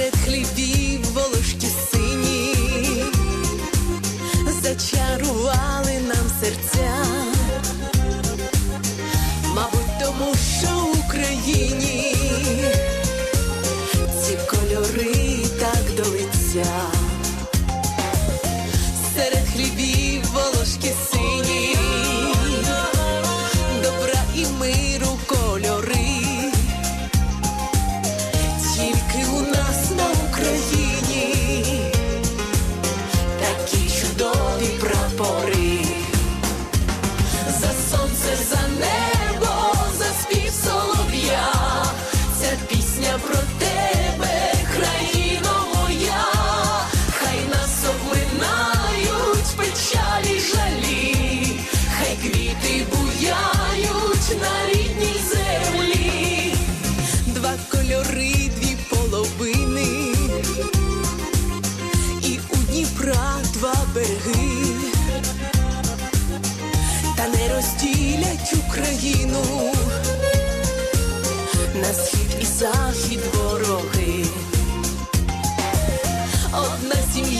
את חליבי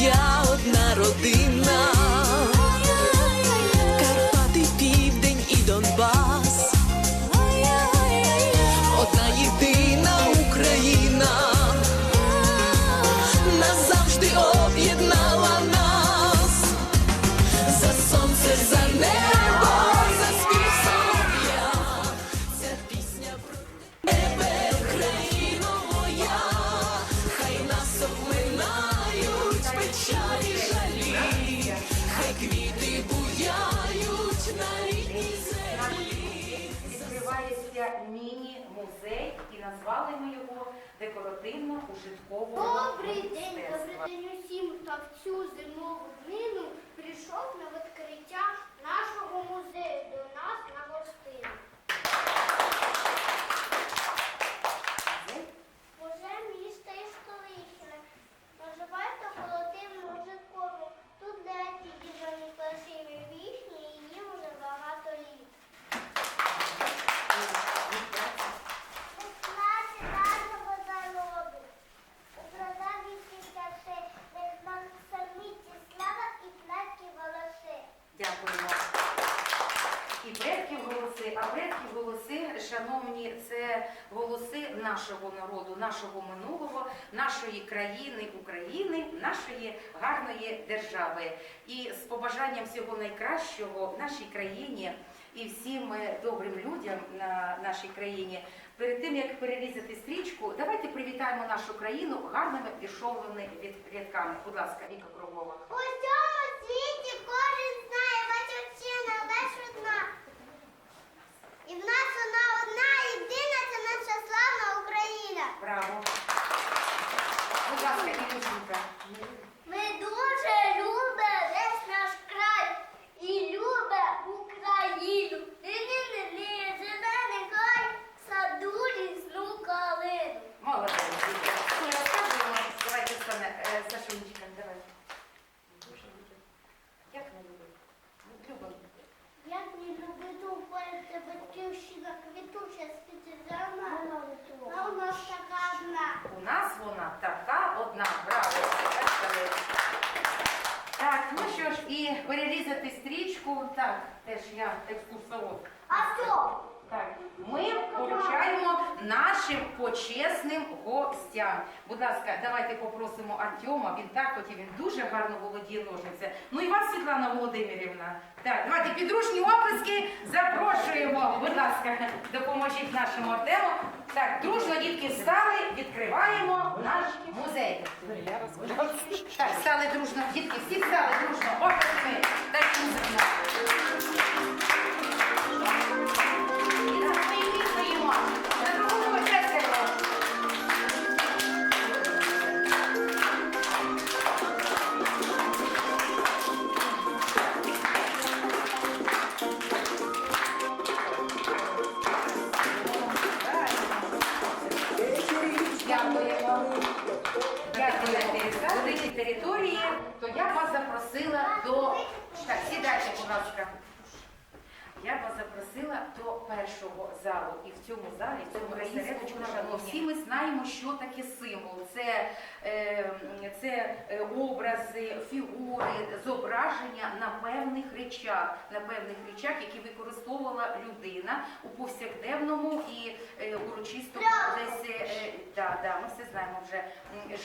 Одна назвали ми його декоративно-ужиткового Добрий день, добрий день усім. хто в цю зимову днину прийшов на відкриття нашого музею до нас на гостину. Музей міста і Столичне. Називається колотивно мужиковим. Тут для діжані красиві вічні і їм уже багато літ. Класи нашого народу. У продавісті часи, не саміті слава і платкі волоси. Дякуємо. І предків голоси, а предків голоси, шановні, це голоси нашого народу, нашого минулого, нашої країни, України, нашої гарної держави. І з побажанням всього найкращого в нашій країні і всім е, добрим людям на нашій країні. Перед тим як перерізати стрічку, давайте привітаємо нашу країну гарними віршовими від-. Будь ласка, Віка Круглова. У цьому світі кожен знає батьківщина лише одна. І в нас вона одна, єдина, це наша славна Україна. Браво. Будь ласка, Ілюшенька. Ми дуже любимо весь наш край і любимо Україну. І не не зелений край, саду лісну калину. Молодець. Віка. Ми розказуємо. Давайте, Оксана, е, Сашунечка, давай. Як не любить? Любимо. Як не любити впорити батьківщина квітуча спеціальна, а у нас така одна. У нас вона така одна. Браво. Так, ну що ж, і перерізати стрічку. Так, теж я екскурсовод. А що? Ми вручаємо нашим почесним гостям. Будь ласка, давайте попросимо Артема. Він так хотів, він дуже гарно володіє ножниця. Ну і вас, Світлана Володимирівна. Так, давайте підручні оплески запрошуємо. Будь ласка, допоможіть нашому Артему. Так, дружно дітки встали, відкриваємо наш музей. Так, встали дружно, дітки, всі встали дружно. Оплески. Так, музика. Залу. І в цьому залі, в цьому шановні, всі ми знаємо, що таке символ. Це, е, це е, образи, фігури, зображення на певних речах, на певних речах, які використовувала людина у повсякденному і е, урочистому десь, е, е, да, да, ми все знаємо вже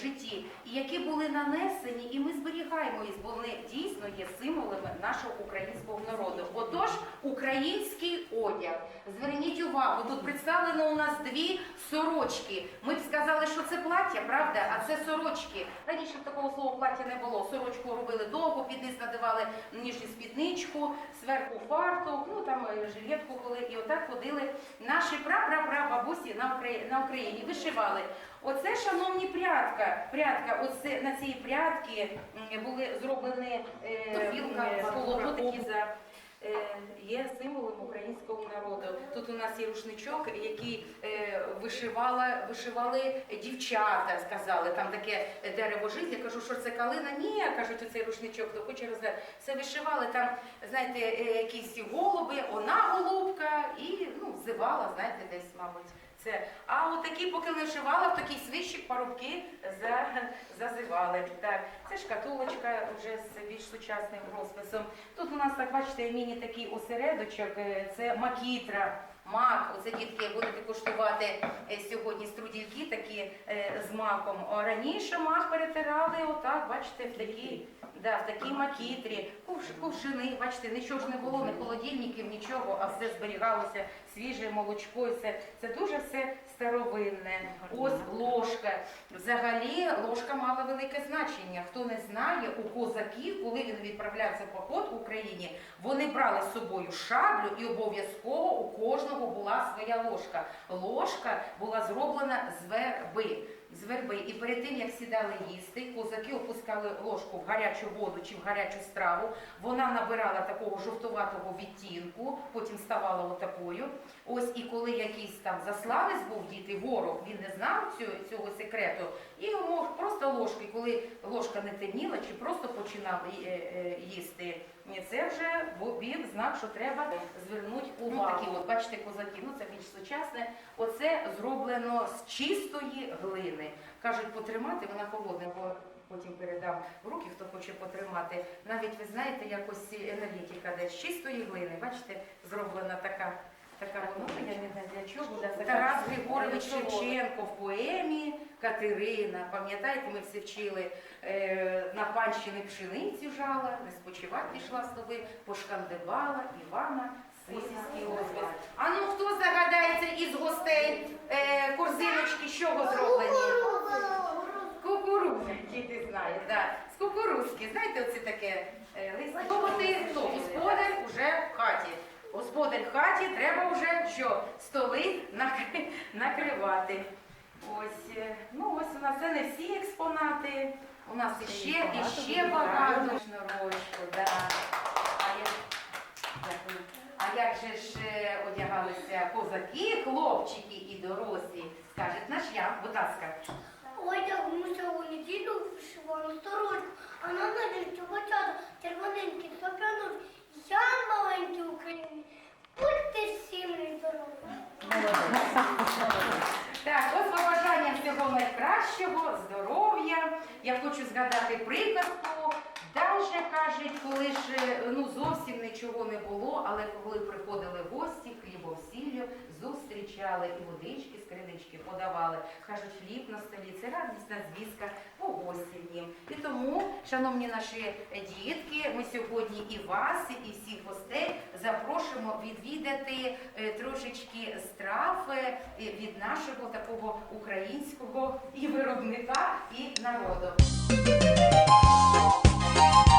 житті, і які були нанесені, і ми зберігаємо їх, бо вони дійсно є символами нашого українського народу. Отож, український одяг. Зверніть увагу, тут представлено у нас дві сорочки. Ми б сказали, що це плаття, правда? А це сорочки. Раніше такого слова плаття не було. Сорочку робили довго, під низ надавали нижню спідничку, зверху фартук, ну там е, жилетку коли, і отак ходили наші прапрапрабабусі на Україні, на Україні, вишивали. Оце, шановні, прядка. Прядка, оце на цій прядці були зроблені е, Топілка, такі за е, є символом українського народу. Тут у нас є рушничок, який е, вишивала, вишивали дівчата, сказали, там таке дерево життя. Я кажу, що це калина? Ні, кажуть, оцей рушничок, то хоче розе. Все вишивали там, знаєте, е, якісь голуби, вона голубка і ну, взивала, знаєте, десь, мабуть. Це. А от такі, поки вишивала, в такий свищик парубки за, зазивали. Так. Це шкатулочка вже з більш сучасним розписом. Тут у нас, так бачите, міні такий осередочок, е, це макітра. Мак, оце дітки будете куштувати е, сьогодні струдільки такі е, з маком. Раніше мак перетирали отак, бачите, в такій, да, в такій макітрі, кувшини, бачите, нічого ж не було, не холодильників, нічого, а все зберігалося свіже молочко. Це, це дуже все старовинне. Ось. Взагалі ложка мала велике значення. Хто не знає, у козаків, коли він відправлявся в поход в Україні, вони брали з собою шаблю і обов'язково у кожного була своя ложка. Ложка була зроблена з верби. З верби. І перед тим, як сідали їсти, козаки опускали ложку в гарячу воду чи в гарячу страву. Вона набирала такого жовтуватого відтінку, потім ставала отакою. Ось і коли якийсь там засланець був діти, ворог, він не знав цього, цього секрету, і йому просто ложки, коли ложка не темніла, чи просто починав е, е, їсти. Ні, Це вже був знак, що треба звернути увагу. Ну, такі, от бачите, козаки, ну це більш сучасне. Оце зроблено з чистої глини. Кажуть, потримати вона холодна, бо потім передам в руки, хто хоче потримати. Навіть ви знаєте, якось енергетика десь з чистої глини. Бачите, зроблена така. Така воно, я не знаю для чого. Тарас Григорович Шевченко в поемі Катерина. Пам'ятаєте, ми всі вчили е, на панщини пшеницю жала, не спочивати пішла з тобою, пошкандибала Івана Сисівський розпис. А ну хто загадається із гостей е, корзиночки, з чого зроблені? Кукурудзи, діти знають, да. з кукурузки. Знаєте, оце таке е, листя. Хто ти, хто? Господар уже в хаті. Господар в хаті, треба вже що? Столи накри- накривати. Ось, е, ну ось у нас це не всі експонати. У нас іще, іще багато шнурочку, да. А як, дякую. А як же ж е, одягалися козаки, хлопчики і дорослі? Скаже наш Ян, будь ласка. Одяг мусив у неділю вишивану сорочку, а на ноги чоботята червоненькі сопянуть. Я маленький Україні. Будьте всім здорові. Так, найкращого, здоров'я. Я хочу згадати приказку. Даже кажуть, коли ж ну зовсім нічого не було, але коли приходили гості, хлібом сіллю зустрічали і водички з кринички подавали. Кажуть, хліб на столі це радісна звістка по гостям. І тому, шановні наші дітки, ми сьогодні і вас, і всіх гостей запрошуємо відвідати е, трошечки страв е, від нашого такого українського і виробника, і народу. Bye.